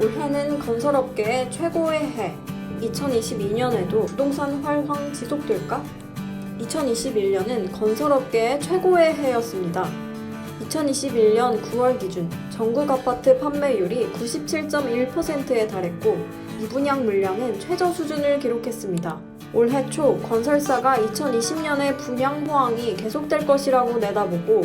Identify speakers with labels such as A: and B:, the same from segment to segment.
A: 올해는 건설업계의 최고의 해. 2022년에도 부동산 활황 지속될까? 2021년은 건설업계의 최고의 해였습니다. 2021년 9월 기준 전국 아파트 판매율이 97.1%에 달했고 미분양 물량은 최저 수준을 기록했습니다. 올해 초 건설사가 2020년에 분양 호황이 계속될 것이라고 내다보고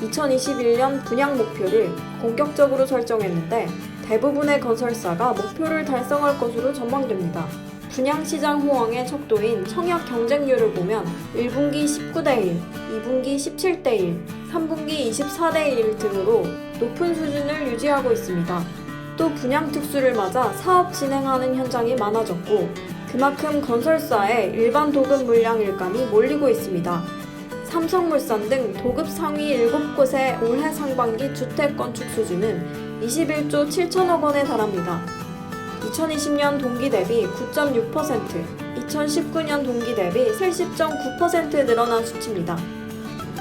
A: 2021년 분양 목표를 공격적으로 설정했는데 대부분의 건설사가 목표를 달성할 것으로 전망됩니다. 분양시장 호황의 척도인 청약 경쟁률을 보면 1분기 19대 1, 2분기 17대 1, 3분기 24대 1 등으로 높은 수준을 유지하고 있습니다. 또 분양 특수를 맞아 사업 진행하는 현장이 많아졌고 그만큼 건설사의 일반 도급 물량 일감이 몰리고 있습니다. 삼성물산 등 도급 상위 7곳의 올해 상반기 주택 건축 수준은 21조 7천억 원에 달합니다. 2020년 동기 대비 9.6%, 2019년 동기 대비 70.9% 늘어난 수치입니다.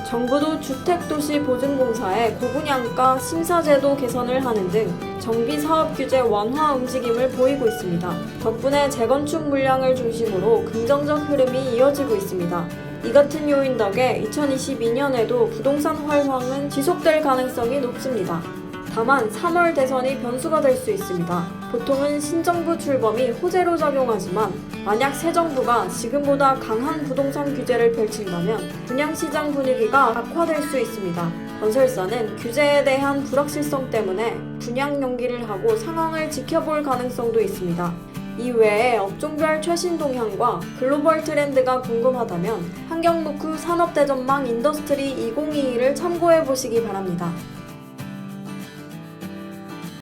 A: 정부도 주택도시보증공사의 고분양가 심사제도 개선을 하는 등 정비 사업 규제 완화 움직임을 보이고 있습니다. 덕분에 재건축 물량을 중심으로 긍정적 흐름이 이어지고 있습니다. 이 같은 요인 덕에 2022년에도 부동산 활황은 지속될 가능성이 높습니다. 다만 3월 대선이 변수가 될 수 있습니다. 보통은 신정부 출범이 호재로 작용하지만 만약 새 정부가 지금보다 강한 부동산 규제를 펼친다면 분양시장 분위기가 악화될 수 있습니다. 건설사는 규제에 대한 불확실성 때문에 분양 연기를 하고 상황을 지켜볼 가능성도 있습니다. 이외에 업종별 최신 동향과 글로벌 트렌드가 궁금하다면 환경노크 산업대전망 인더스트리 2022를 참고해 보시기 바랍니다.